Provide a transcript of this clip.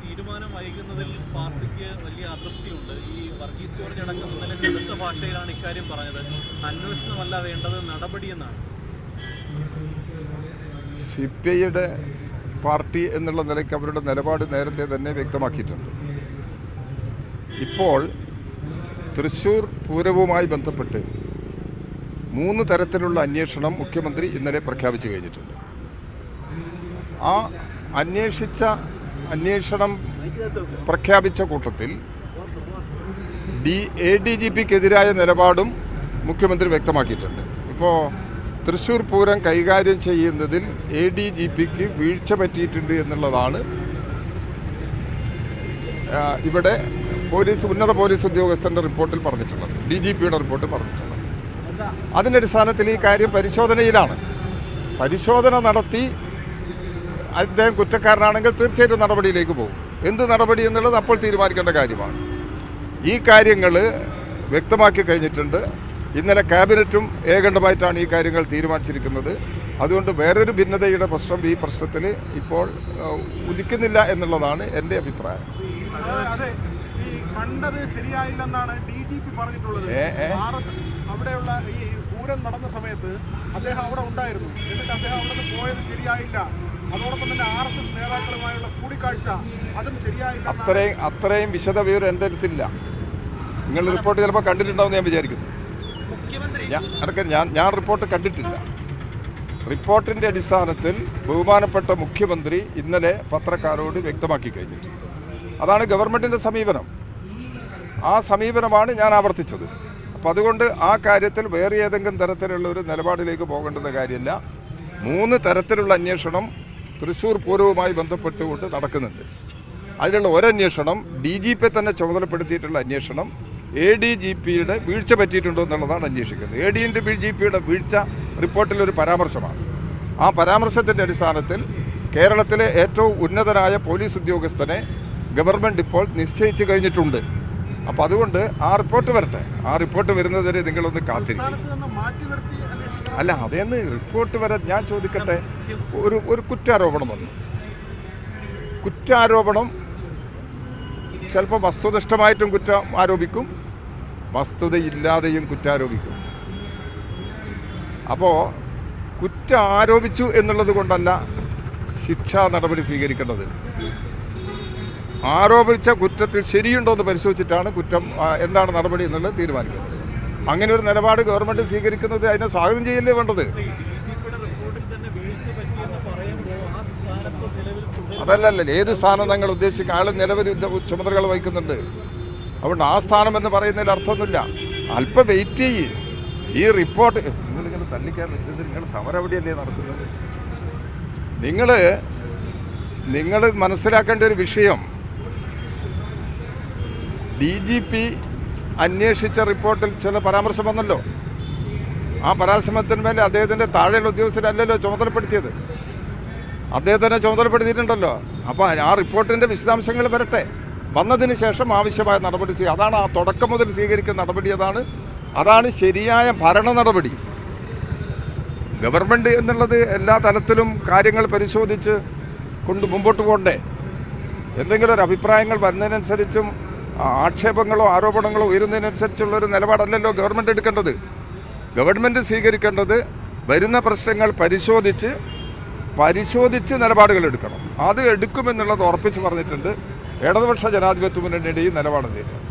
തീരുമാനം വൈകുന്നതിൽ പാർട്ടിക്ക് വലിയ അതൃപ്തിയുണ്ട്. ഈ വർഗീസ് ജോർജ് അടക്കം ഇന്നലെ കടുത്ത ഭാഷയിലാണ് ഇക്കാര്യം പറഞ്ഞത്. അന്വേഷണമല്ല വേണ്ടത് നടപടിയെന്നാണ് സി പി ഐയുടെ പാർട്ടി എന്നുള്ള നിലയ്ക്ക് അവരുടെ നിലപാട് നേരത്തെ തന്നെ വ്യക്തമാക്കിയിട്ടുണ്ട്. ഇപ്പോൾ തൃശൂർ പൂരവുമായി ബന്ധപ്പെട്ട് മൂന്ന് തരത്തിലുള്ള അന്വേഷണം മുഖ്യമന്ത്രി ഇന്നലെ പ്രഖ്യാപിച്ചു കഴിഞ്ഞിട്ടുണ്ട്. ആ അന്വേഷിച്ച അന്വേഷണം പ്രഖ്യാപിച്ച കൂട്ടത്തിൽ ഡി എ ഡി ജി പിക്കെതിരായ നിലപാടും മുഖ്യമന്ത്രി വ്യക്തമാക്കിയിട്ടുണ്ട്. ഇപ്പോൾ തൃശ്ശൂർ പൂരം കൈകാര്യം ചെയ്യുന്നതിൽ എ ഡി ജി പിക്ക് വീഴ്ച പറ്റിയിട്ടുണ്ട് എന്നുള്ളതാണ് ഇവിടെ പോലീസ് ഉന്നത പോലീസ് ഉദ്യോഗസ്ഥന്റെ റിപ്പോർട്ടിൽ പറഞ്ഞിട്ടുള്ളത്. ഡി ജി പിയുടെ റിപ്പോർട്ടിൽ പറഞ്ഞിട്ടുള്ളത്. അതിന്റെ അടിസ്ഥാനത്തിൽ ഈ കാര്യം പരിശോധനയിലാണ്. പരിശോധന നടത്തി അദ്ദേഹം കുറ്റക്കാരനാണെങ്കിൽ തീർച്ചയായിട്ടും നടപടിയിലേക്ക് പോകും. എന്ത് നടപടി എന്നുള്ളത് അപ്പോൾ തീരുമാനിക്കേണ്ട കാര്യമാണ്. ഈ കാര്യങ്ങൾ വ്യക്തമാക്കി കഴിഞ്ഞിട്ടുണ്ട്. ഇന്നലെ ക്യാബിനറ്റും ഏകണ്ഠമായിട്ടാണ് ഈ കാര്യങ്ങൾ തീരുമാനിച്ചിരിക്കുന്നത്. അതുകൊണ്ട് വേറൊരു ഭിന്നതയുടെ പ്രശ്നം ഈ പ്രശ്നത്തിൽ ഇപ്പോൾ ഉദിക്കുന്നില്ല എന്നുള്ളതാണ് എന്റെ അഭിപ്രായം. കണ്ടത് ശരിയായില്ലെന്നാണ് ഡി ജി പി പറഞ്ഞിട്ടുള്ളത്. അവിടെയുള്ള ഈ പൂരം നടന്ന സമയത്ത് അദ്ദേഹം അവിടെ ഉണ്ടായിരുന്നു. എന്നിട്ട് അദ്ദേഹം അവിടെ നിന്ന് പോയത് ശരിയായില്ല. അതോടൊപ്പം തന്നെ ആർ എസ് എസ് നേതാക്കളുമായുള്ള കൂടിക്കാഴ്ച അതും ശരിയായില്ല അത്രയും അത്രയും വിശദ വിവരം എന്റെ അടുത്തില്ല. നിങ്ങൾ റിപ്പോർട്ട് ചിലപ്പോൾ കണ്ടിട്ടുണ്ടാവും ഞാൻ വിചാരിക്കുന്നു. ഞാൻ അടക്കം ഞാൻ ഞാൻ റിപ്പോർട്ട് കണ്ടിട്ടില്ല. റിപ്പോർട്ടിന്റെ അടിസ്ഥാനത്തിൽ ബഹുമാനപ്പെട്ട മുഖ്യമന്ത്രി ഇന്നലെ പത്രക്കാരോട് വ്യക്തമാക്കി കഴിഞ്ഞിട്ടുണ്ട്. അതാണ് ഗവൺമെന്റിന്റെ സമീപനം. ആ സമീപനമാണ് ഞാൻ ആവർത്തിച്ചത്. അപ്പോൾ അതുകൊണ്ട് ആ കാര്യത്തിൽ വേറെ ഏതെങ്കിലും തരത്തിലുള്ള ഒരു നിലപാടിലേക്ക് പോകേണ്ടുന്ന കാര്യമില്ല. മൂന്ന് തരത്തിലുള്ള അന്വേഷണം തൃശ്ശൂർ പൂരവുമായി ബന്ധപ്പെട്ടുകൊണ്ട് നടക്കുന്നുണ്ട്. അതിലുള്ള ഒരന്വേഷണം ഡി ജി പി തന്നെ ചുമതലപ്പെടുത്തിയിട്ടുള്ള അന്വേഷണം എ ഡി ജി പിയുടെ വീഴ്ച പറ്റിയിട്ടുണ്ടോ എന്നുള്ളതാണ് അന്വേഷിക്കുന്നത്. എ ഡിന്റെ ബി ജി പിയുടെ വീഴ്ച റിപ്പോർട്ടിലൊരു പരാമർശമാണ്. ആ പരാമർശത്തിന്റെ അടിസ്ഥാനത്തിൽ കേരളത്തിലെ ഏറ്റവും ഉന്നതനായ പോലീസ് ഉദ്യോഗസ്ഥനെ ഗവൺമെന്റ് ഇപ്പോൾ നിശ്ചയിച്ചു കഴിഞ്ഞിട്ടുണ്ട്. അപ്പോൾ അതുകൊണ്ട് ആ റിപ്പോർട്ട് വരട്ടെ. ആ റിപ്പോർട്ട് വരുന്നതുവരെ നിങ്ങളൊന്ന് കാത്തിരിക്കും. അല്ല അതേന്ന് റിപ്പോർട്ട് വരെ ഞാൻ ചോദിക്കട്ടെ? ഒരു ഒരു കുറ്റാരോപണം വന്നു. കുറ്റാരോപണം ചിലപ്പോൾ വസ്തുനിഷ്ഠമായിട്ടും കുറ്റം ആരോപിക്കും വസ്തുതയില്ലാതെയും കുറ്റാരോപിക്കും. അപ്പോൾ കുറ്റം ആരോപിച്ചു എന്നുള്ളത് കൊണ്ടല്ല ശിക്ഷാ നടപടി സ്വീകരിക്കേണ്ടത്. ആരോപിച്ച കുറ്റത്തിൽ ശരിയുണ്ടോ എന്ന് പരിശോധിച്ചിട്ടാണ് കുറ്റം എന്താണ് നടപടി എന്നുള്ളത് തീരുമാനിക്കുന്നത് അങ്ങനെ ഒരു നിലപാട് ഗവൺമെന്റ് സ്വീകരിക്കുന്നത് അതിനെ സ്വാഗതം ചെയ്യല്ലേ വേണ്ടത്? അതല്ലല്ല റിപ്പോർട്ടിൽ തന്നെ വീഴ്ച പറ്റിയെന്ന് പറയുമ്പോൾ ആ സ്ഥാനത്ത് നിലവിൽ തുടരും അതല്ലല്ലോ ഏത് സ്ഥാനം നിങ്ങൾ ഉദ്ദേശിക്കുക ആൾ നിരവധി ചുമതലകൾ വഹിക്കുന്നുണ്ട്. അതുകൊണ്ട് ആ സ്ഥാനം എന്ന് പറയുന്നതിൽ അർത്ഥമൊന്നുമില്ല. അല്പം വെയിറ്റ് ചെയ്യ്. ഈ റിപ്പോർട്ട് നിങ്ങളിങ്ങനെ തള്ളിക്കാൻ ഇത് നിങ്ങൾ സമരം എവിടെയല്ലേ നടക്കുന്നത്? നിങ്ങൾ നിങ്ങൾ മനസ്സിലാക്കേണ്ട ഒരു വിഷയം. ഡി ജി പി അന്വേഷിച്ച റിപ്പോർട്ടിൽ ചില പരാമർശം വന്നല്ലോ. ആ പരാമർശത്തിന് മേലെ അദ്ദേഹത്തിന്റെ താഴെയുള്ള ഉദ്യോഗസ്ഥരല്ലല്ലോ ചുമതലപ്പെടുത്തിയത്. അദ്ദേഹത്തിനെ ചുമതലപ്പെടുത്തിയിട്ടുണ്ടല്ലോ. അപ്പോൾ ആ റിപ്പോർട്ടിന്റെ വിശദാംശങ്ങൾ വരട്ടെ. വന്നതിന് ശേഷം ആവശ്യമായ നടപടി സ്വീ അതാണ് ആ തുടക്കം മുതൽ സ്വീകരിക്കുന്ന നടപടി അതാണ്. അതാണ് ശരിയായ ഭരണ നടപടി. ഗവൺമെന്റ് എന്നുള്ളത് എല്ലാ തലത്തിലും കാര്യങ്ങൾ പരിശോധിച്ച് കൊണ്ട് മുമ്പോട്ട് പോകണ്ടേ. എന്തെങ്കിലും ഒരു അഭിപ്രായങ്ങൾ വരുന്നതിനനുസരിച്ചും ആക്ഷേപങ്ങളോ ആരോപണങ്ങളോ ഉയരുന്നതിനനുസരിച്ചുള്ള ഒരു നിലപാടല്ലല്ലോ ഗവൺമെന്റ് എടുക്കേണ്ടത്. ഗവൺമെന്റ് സ്വീകരിക്കേണ്ടത് വരുന്ന പ്രശ്നങ്ങൾ പരിശോധിച്ച് പരിശോധിച്ച് നിലപാടുകൾ എടുക്കണം. അത് എടുക്കുമെന്നുള്ളത് ഉറപ്പിച്ച് പറഞ്ഞിട്ടുണ്ട്. ഇടതുപക്ഷ ജനാധിപത്യ മുന്നണിയുടെയും നിലപാട് തീരുക